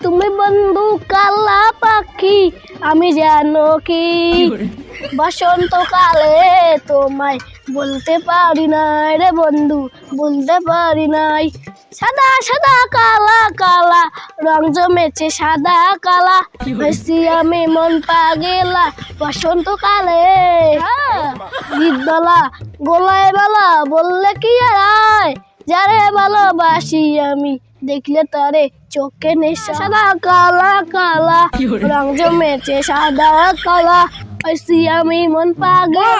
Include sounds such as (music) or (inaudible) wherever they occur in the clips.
তুমি বন্ধু কালা পাখি আমি জানো কি বসন্তকালে তোমায় বলতে পারি নাই রে বন্ধু বলতে পারি নাই। সাদা সাদা কালা কালা রং জমেছে সাদা কালা। হয়েছি আমি মন পাগেলা বসন্তকালে গীতবালা গোলায় বালা বললে কি আর যারে ভালোবাসি আমি দেখলে তারে চোখে নেশা। সাদা কালা কালা রং জমেছে সাদা কালা। আমি মন পাগেলা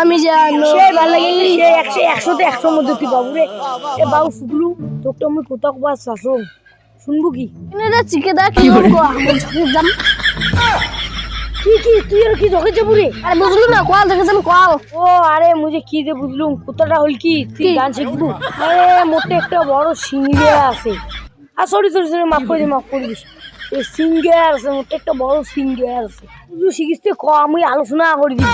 আমি জানো। ভালো লাগিল একশো একশোতে একশো মধ্যে তুই বাবু রে। এ বাবু তোকে আমি কোথাও শাসন শুনব কি? কি তুই আর কি ধকে যাব রে? আরে বুঝলু না কল দেখেছেন কল ও আরে মুঝে কি যে বুঝলুম কোথাটা হল কি? তুই? গান শিখবু? আরে মোটে একটা বড় সিঙ্গার আছে। আর সরি সরি সরি মাফ করে দিস মাফ করে দিস। এই সিঙ্গার আছে মোটে একটা বড় সিঙ্গার আছে। তুই শিখিস তুই ক আমি আলোচনা করে দিই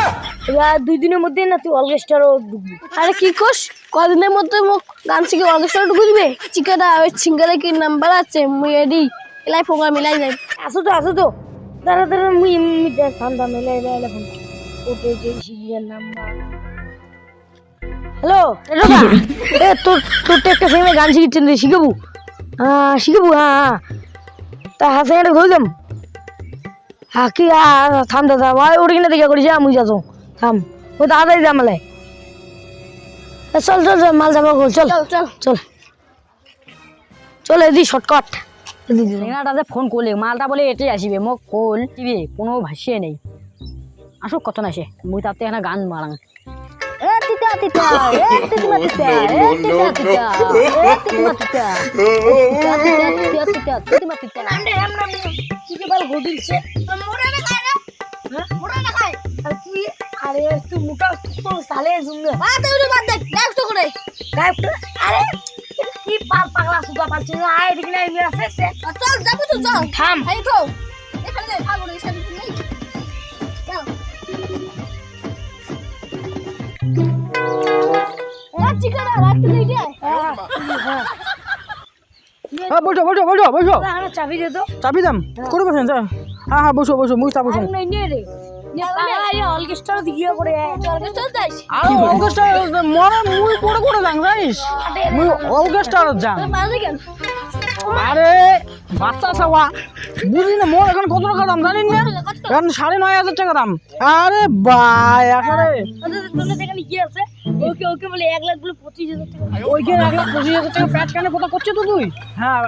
এবার দুই দিনের মধ্যে না তুই অলগেস্টারও ঢুকবি। আরে কি কোস কদিনের মধ্যে মোক গান শিখে অর্কেস্ট্রা ঢুকবে চিকেদা ওই সিঙ্গেলে কি নাম্বার আছে? মুই এডি এলাই ফোকা মিলাই যাই। আসো তো আসো তো। দাঁড়া দাঁড়া মুই এমনি দেখ থাম থাম এলে এলে এলে ফোন ওটে যে সিঙ্গার নাম্বার হ্যালো এ তোর তোর তো একটা সেমে গান শিখছেন রে শিখাবো। শিখাবো হ্যাঁ তা সেখানে ঘুরলাম কি থাম দাদা ভাই ওটা কিনা দেখা করিস আমি যাতো থাম। ও তাড়াতাড়ি যা মালে চল চল চল মাল যাব চল। চল চল। চল। এদি শর্টকাট ফোন করলে মালটা বলে এটাই আসিবে মোক কল কোনো ভাষ্যে নেই। আসুক কত না সে মুই তাতে এখানে গান মারাং এ তিতা তিতা এ তিকনা তিতা এ তিতা তিতা এ তিকনা তিতা তিতা তিতা তিতা তিতা তিতা তুই বল ঘটিলছে আরে তুই? মোটা তো সালে শুনলে করে গায়কটা আরে কি পাল পাগলা সুগা পালছে আয় দেখি না এমনি আছে সে চল যাব তো চল। থাম। এ চিকেদা রাখতে দে হ্যাঁ বসো বসো বসো বসো। আরে চাবি দে তো। চাবি দাম। করে বসেন হ্যাঁ হ্যাঁ বসো বসো মুই তা নাই রে। আরে আর মরে মুই পড়ে পড়ে যাং জানিস? মুই অগস্ট যাং আরে বাচ্চা সাওয়া বুঝলি না মোর এখন কত টাকা দাম না? এখন সাড়ে নয় হাজার টাকা দাম। আরে ভাই এখানে তোদের এখানে কি আছে ওকে ওকে বলে এক লাখ বলে পঁচিশ হাজার টাকা। ওইখানে এক লাখ পঁচিশ হাজার টাকা প্যাচ কানে কোথা করছে তো তুই? হ্যাঁ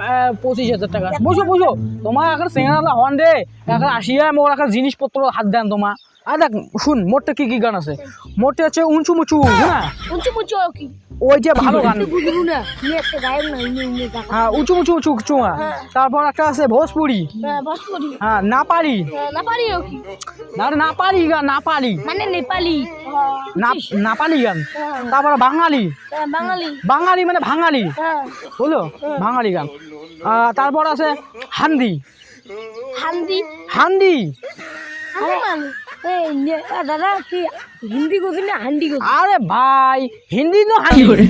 পঁচিশ হাজার টাকা। বুঝো বুঝো। তোমার এখন সেঙ্গালা হন রে এখন আসিয়া মোর এখন জিনিসপত্র হাত দেন তোমার। আর দেখ শুন মোটটা কি কি গান আছে? মোটে আছে উঁচু মুচু হ্যাঁ? উঁচু মুচু কি ওই যে ভালো গান। বুঝলু হ্যাঁ উঁচু মুচু উঁচু উঁচু তারপর একটা আছে ভোজপুরি। হ্যাঁ না পারি না পারি না না পারি গান না পারি মানে নেপালি। না পারি গান। তারপর বাঙালি। বাঙালি। বাঙালি মানে ভাঙালি। হ্যাঁ। হলো? বাঙালি গান। তারপর আছে হান্দি। হান্দি? হান্দি। দাদা কি হিন্দি করছি না? হান্ডি করছি আরে ভাই হিন্দি তো হান্ডি। করে?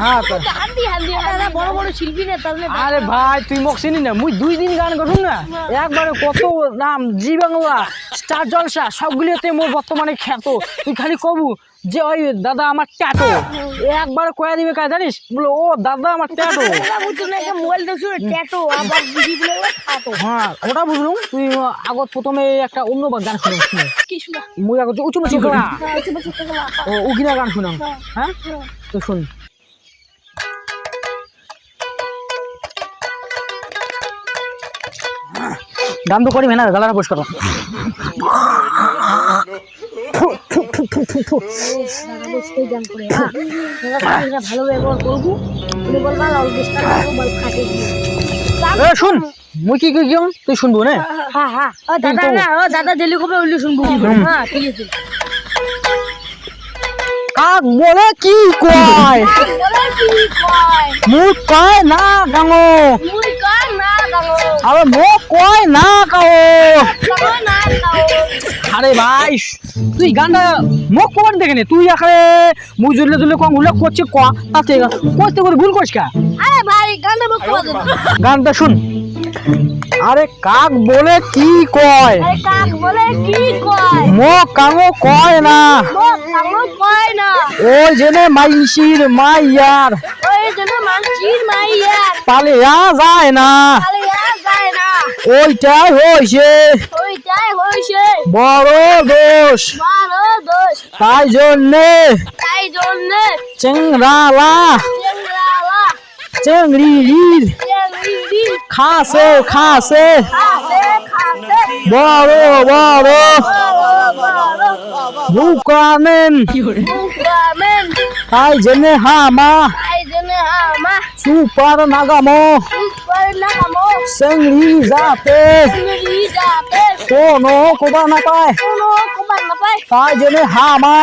হ্যাঁ তো। হান্দি হান্দি দাদা বড় বড় শিল্পী না তাহলে আরে ভাই তুই মোক চিনি না? মুই দুই দিন গান করুন না। একবারে কত নাম জি বাংলা স্টার জলসা সবগুলিতে মোর বর্তমানে খ্যাত। তুই খালি কবু যে ওই দাদা আমার ট্যাটো একবার কয়া দিবে কাজ জানিস? বলো ও দাদা আমার ট্যাটো। (laughs) দাদা বুঝছ না একটা মোবাইল দেখছ ট্যাটো আবার বুঝি বলে হ্যাঁ ওটা বুঝলুম। তুই আগত প্রথমে একটা অন্য গান শুনে শুনে। মুই আগত উঁচু হ্যাঁ মুচু গলা ও উগিনা গান শুনাম হ্যাঁ তো শুন। গান তো করি না গালাটা পরিষ্কার কর। সেই গান করে হ্যাঁ দাদা তুমি এটা ভালো ব্যবহার করব তুমি বলবা শুন। মুই কি কি কিয়ম তুই শুনব না? হ্যাঁ হ্যাঁ ও দাদা না ও দাদা জেলি কবে উল্লি শুনব হ্যাঁ ঠিক আছে কাক বলে কি কয়? মুখ কয় না গাঙো মুই কয় না আরে মোক কয় না গাও আরে ভাই তুই গানটা মোক কবার দেখে নে। তুই এখানে মুই জুলে জুলে কম উল্লেখ করছিস ক তাতে করতে করে ভুল করিস কা? আরে ভাই গানে মুখ গানটা শুন। আরে কাক বলে কি কয়? কাক বলে কি কয়? মোক কাঙো কয় না। কামো কয় না। ওই জেনে মাইসির মাইয়ার। ওই জন্য মানছির মাইয়া পালিয়া যায় না। না ওইটাই হয়েছে ওইটাই হইছে। বড় দোষ বারো দোষ তাই জন্যে তাই জন্য চেংরালা চেংরালা চেংড়ির খাসে খাসে। বড় বড় বড় বড়। বুকামেন। তাই জেনে হামা। তাই সুপার নাগামো। উপর নামো চেংড়ি যাতে চেংড়ি যাতে কোনো কোবা না পায় কোনো কুমার না পায় তাই জেনে হামা